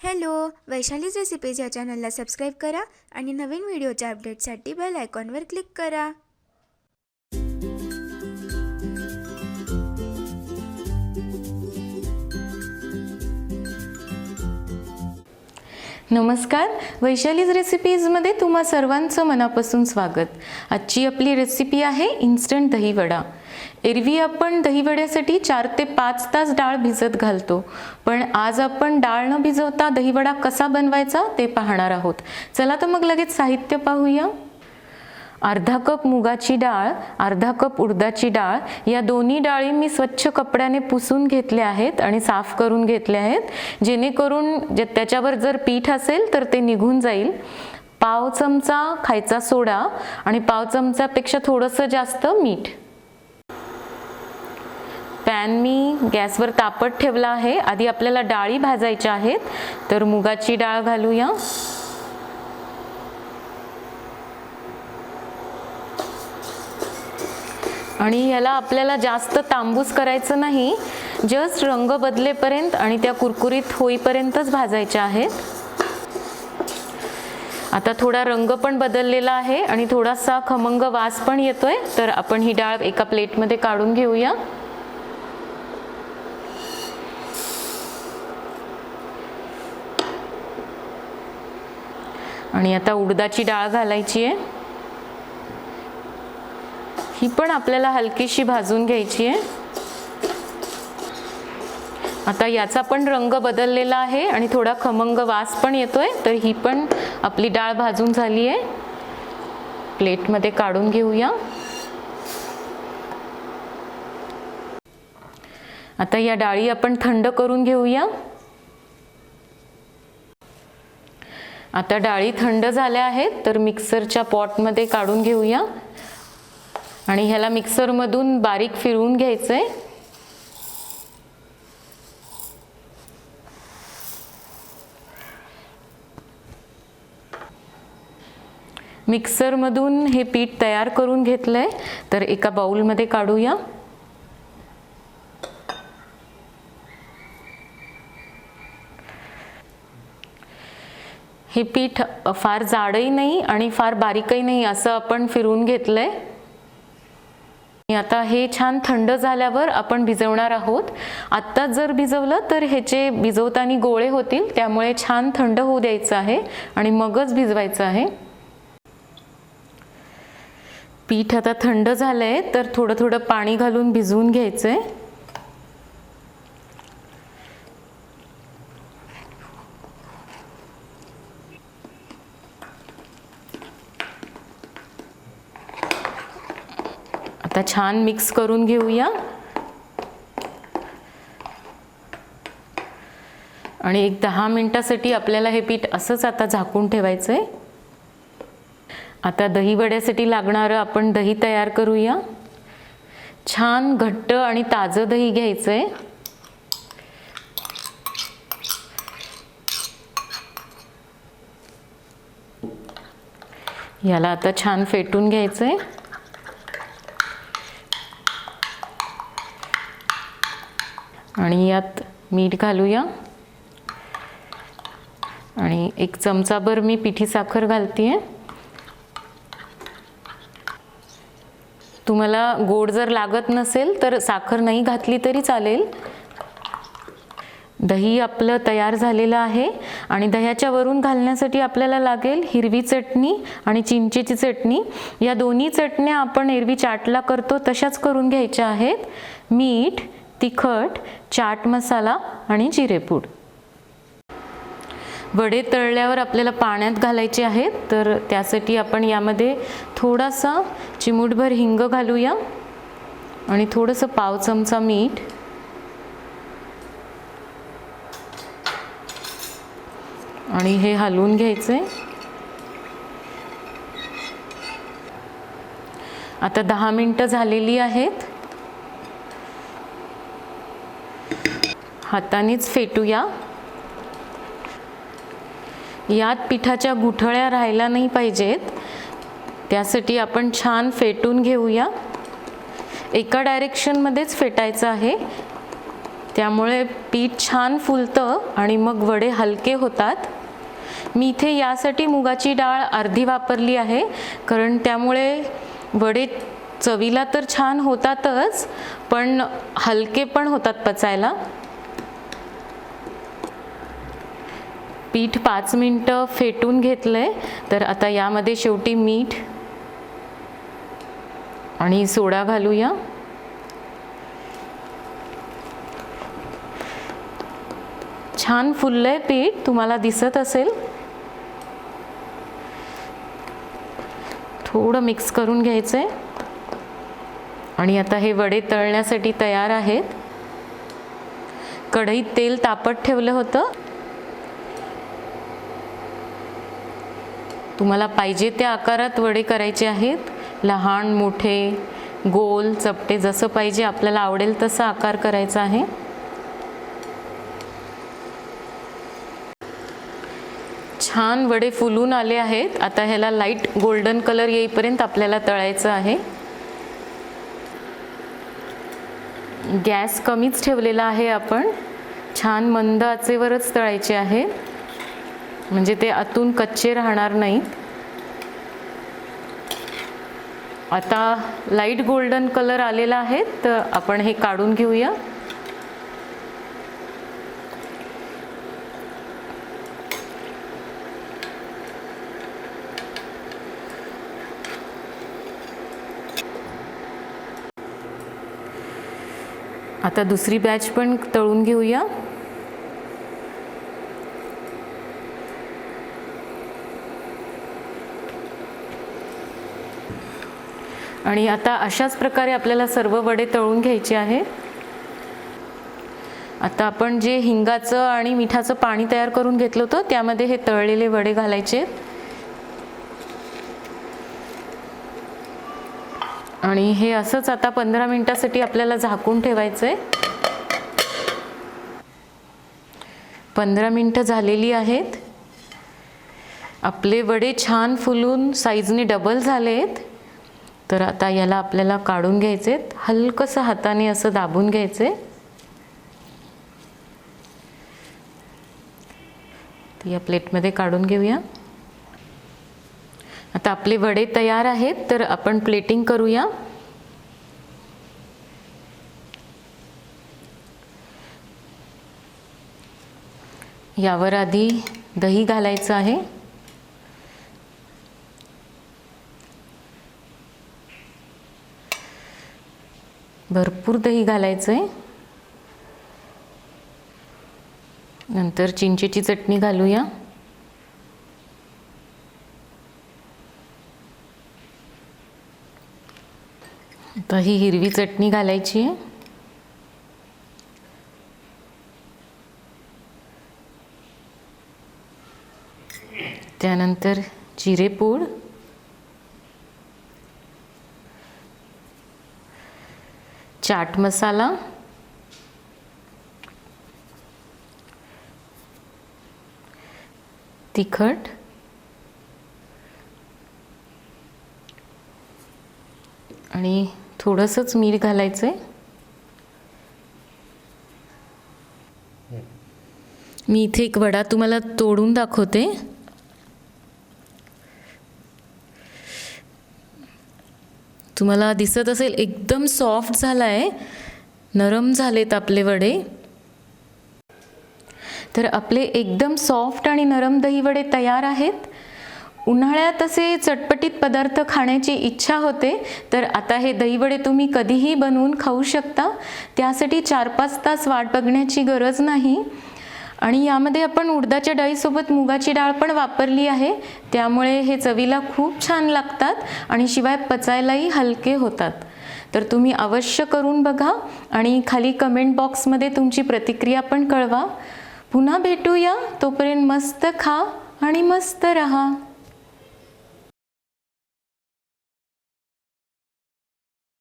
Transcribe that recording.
Hello Vaishali's recipes या चॅनलला subscribe करा आणि नवीन व्हिडिओच्या अपडेटसाठी बेल आयकॉनवर क्लिक करा. नमस्कार. वैशालीज रेसिपीजमध्ये तुम्हा सर्वांचं मनापासून स्वागत. आजची आपली रेसिपी आहे इन्स्टंट दहीवडा. एरवी आपण दहीवड्यासाठी चार ते पाच तास डाळ भिजत घालतो. पण आज आपण डाळ न भिजवता दहीवडा कसा बनवायचा ते पाहणार आहोत. चला तर मग लगेच साहित्य पाहूया. अर्धा कप मुगाची डाळ अर्धा कप उडदाची डाळ या दोन्ही डाळी मी स्वच्छ कपड्याने पुसून घेतल्या आहेत आणि साफ करून घेतल्या आहेत. जेणेकरून जे त्याच्यावर जर पीठ असेल तर ते निघून जाईल. पाव चमचा खायचा सोडा आणि पाव चमचापेक्षा थोडंसं जास्त मीठ. पॅन मी गॅसवर तापत ठेवला आहे. आधी आपल्याला डाळी भाजायच्या आहेत. तर मुगाची डाळ घालूया. आणि याला आपल्याला जास्त तांबूस करायचं नाही जस्ट रंग बदलेपर्यंत आणि त्या कुरकुरीत होईपर्यंतच भाजायच्या आहेत. आता थोडा रंग पण बदललेला आहे आणि थोडासा खमंग वास पण येतोय तर आपण ही डाळ एका प्लेटमध्ये काढून घेऊया. आणि आता उडदाची डाळ घालायची आहे. ही पण आपल्याला हलकीशी भाजून घ्यायची आहे. आता याचा पण रंग बदललेला आहे आणि थोडा खमंग वास पण येतोय तर ही पण आपली डाळ भाजून झाली आहे. प्लेटमध्ये काढून घेऊया. आता या डाळी आपण थंड करून घेऊया. आता डाळी थंड झाल्या आहेत तर मिक्सरच्या पॉटमध्ये काढून घेऊया. आणि ह्याला मिक्सरमधून बारीक फिरवून घ्यायचं आहे मिक्सरमधून हे पीठ तयार करून घेतलं आहे तर एका बाऊलमध्ये काढूया. हे पीठ फार जाडही नाही आणि फार बारीकही नाही असं आपण फिरवून घेतलं आहे आता हे छान थंड झाल्यावर आपण भिजवणार आहोत. आत्ताच जर भिजवलं तर ह्याचे भिजवताना गोळे होतील त्यामुळे छान थंड होऊ द्यायचं आहे आणि मगच भिजवायचं आहे. पीठ आता थंड झालं आहे तर थोडं थोडं पाणी घालून भिजवून घ्यायचं आहे आता छान मिक्स करून घेऊया. आणि एक दहा मिनटासाठी आपल्याला हे पीठ असंच आता झाकून ठेवायचं आहे आता दही वड्यासाठी लागणारं आपण दही तयार करूया. छान घट्ट आणि ताजं दही घ्यायचं आहे याला आता छान फेटून घ्यायचं आहे आणि यात मीठ घालूया. आणि एक चमचाभर मी पिठी साखर घालते आहे तुम्हाला गोड जर लागत नसेल तर साखर नाही घातली तरी चालेल. दही आपलं तयार झालेलं आहे आणि दह्याच्या वरून घालण्यासाठी आपल्याला लागेल हिरवी चटणी आणि चिंचेची चटणी. या दोन्ही चटण्या आपण एरवी चाटला करतो तशाच करून घ्यायच्या आहेत. मीठ तिखट चाट मसाला आणि जिरेपूड वडे तळल्यावर आपल्याला पाण्यात घालायचे आहेत तर त्यासाठी आपण यामध्ये थोडासा चिमूटभर हिंग घालूया आणि थोडंसं पाव चमचा मीठ. आणि हे हलवून घ्यायचं. आहे आता दहा मिनटं झालेली आहेत. हातानेच फेटूया. यात पिठाच्या गुठळ्या राहायला नाही पाहिजेत. त्यासाठी आपण छान फेटून घेऊया. एका डायरेक्शनमध्येच फेटायचं आहे. त्यामुळे पीठ छान फुलतं आणि मग वडे हलके होतात. मी इथे यासाठी मुगाची डाळ अर्धी वापरली आहे कारण त्यामुळे वडे चवीला तर छान होतातच पण हलके पण होतात पचायला. पीठ पाच मिनटं फेटून घेतलं आहे तर आता यामध्ये शेवटी मीठ आणि सोडा घालूया. छान फुललं आहे पीठ तुम्हाला दिसत असेल. थोडं मिक्स करून घ्यायचंय. आणि आता हे वडे तळण्यासाठी तयार आहेत. कढईत तेल तापत ठेवलं होतं. तुम्हाला पाहिजे त्या आकारात वडे करायचे आहेत. लहान मोठे गोल चपटे जसं पाहिजे आपल्याला आवडेल तसा आकार करायचा आहे. छान वडे फुलून आले आहेत. आता ह्याला लाइट गोल्डन कलर येईपर्यंत आपल्याला तळायचं आहे. गॅस कमीच ठेवलेला आहे आपण. छान मंद आचेवरच तळायचे आहे. म्हणजे ते आतून कच्चे राहणार नाहीत. आता लाइट गोल्डन कलर आलेला आहे तर आपण हे काढून घेऊया. आता दुसरी बॅच पण तळून घेऊया. आणि आता अशाच प्रकारे आपल्याला सर्व वडे तळून घ्यायचे आहे आता आपण जे हिंगाचं आणि मिठाचं पाणी तयार करून घेतलं होतं त्यामध्ये हे तळलेले वडे घालायचे. आणि हे असंच आता पंधरा मिनटासाठी आपल्याला झाकून ठेवायचं आहे पंधरा मिनटं झालेली आहेत. आपले वडे छान फुलून साईजने डबल झाले आहेत तर आता याला आपल्याला काढून घ्यायचे हलकंसं हाताने असं दाबून घ्यायचे. या प्लेटमध्ये काढून घेऊया. आता आपले वडे तयार आहेत तर आपण प्लेटिंग करूया. यावर आधी दही घालायचं आहे. भरपूर दही घालायचं आहे नंतर चिंचेची चटणी घालूया. आता ही हिरवी चटणी घालायची आहे. त्यानंतर जिरेपूड. चाट मसाला. तिखट. आणि थोडंसंच मीठ घालायचं आहे मी इथे एक वडा तुम्हाला तोडून दाखवते. तुम्हाला दिसत असेल एकदम सॉफ्ट झाला आहे नरम झालेत आपले वडे. तर आपले एकदम सॉफ्ट आणि नरम दहीवडे तयार आहेत. उन्हाळ्यात असे चटपटीत पदार्थ खाण्याची इच्छा होते तर आता हे दहीवडे तुम्ही कधीही बनवून खाऊ शकता. त्यासाठी चार पाच तास वाट बघण्याची गरज नाही. आणि यामध्ये आपण उडदाच्या डाळीसोबत मुगाची डाळ पण वापरली आहे. त्यामुळे हे चवीला खूप छान लागतात आणि शिवाय पचायलाही हलके होतात. तर तुम्ही अवश्य करून बघा आणि खाली कमेंट बॉक्समध्ये तुमची प्रतिक्रिया पण कळवा. पुन्हा भेटूया. तोपर्यंत मस्त खा आणि मस्त रहा.